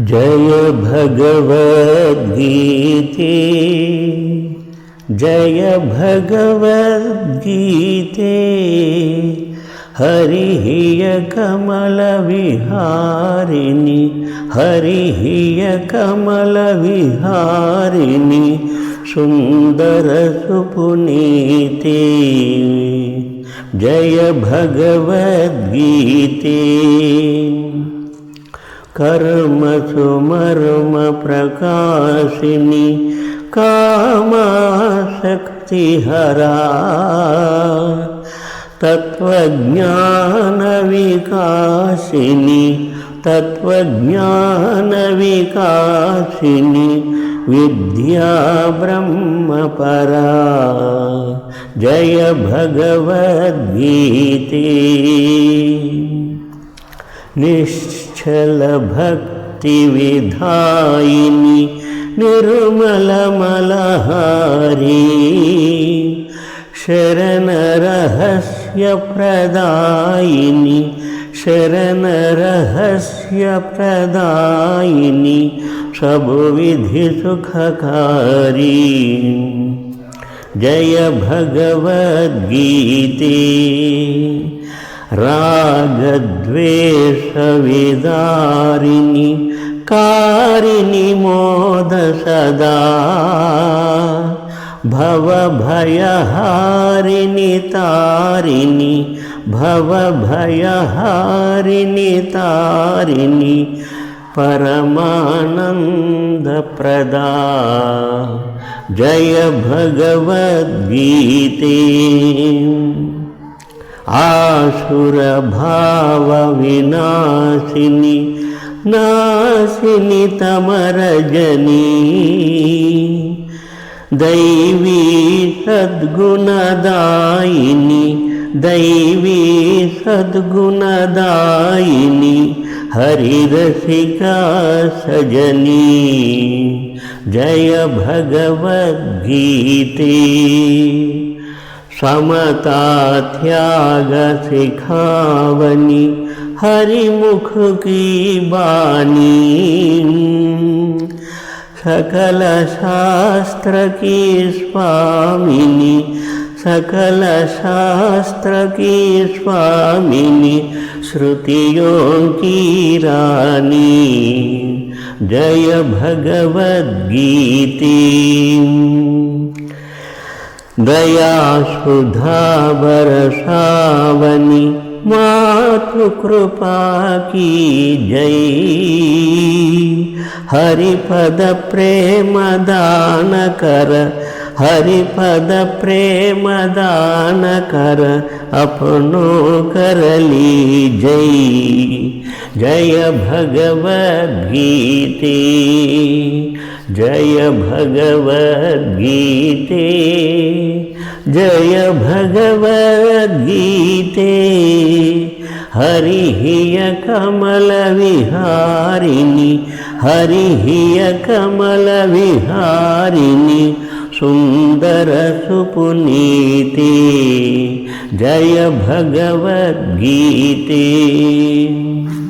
जय भगवद्गीते। जय भगवद्गीते। हरिः कमलविहारिणि हरिः कमलविहारिणि जय भगवद्गीते कर्मसुमर्मप्रकाशिनि कामाशक्तिहरा तत्त्वज्ञानविकासिनि तत्त्वज्ञानविकासिनि विद्या ब्रह्मपरा जय भगवद्गीते निश्चलभक्तिविधायिनि निर्मलमलहारी। शरणरहस्यप्रदायिनि शरणरहस्यप्रदायिनि सबुविधिसुखकारी जय भगवद्गीते। रागद्वेषविदारिणि कारिणि मोद सदा भवभयहारिणि तारिणि भवभयहारिणि तारिणि परमानन्दप्रदा जय भगवद्गीते ఆసురభావ వినాశిని నాశిని తమరజనీ. దైవీ సద్గుణదాయిని దైవీ సద్గుణదాయిని హరిరసికా సజనీ. జయ భగవద్గీతే. समता त्याग सिखावनी हरिमुख की बानी सकल शास्त्र की स्वामिनी सकल शास्त्र की स्वामिनी श्रुतियों की रानी जय भगवद्गीते दया सुधा बरसावनी मातृकृपा की जय हरिपद प्रेम दान कर हरिपद प्रेम दान कर अपनो कर ली जय जय भगवद्गीते जय भगवद्गीते जय भगवद्गीते हरिः कमलविहारिणि हरिः कमलविहारिणि सुन्दरसुपुनीते जय भगवद्गीते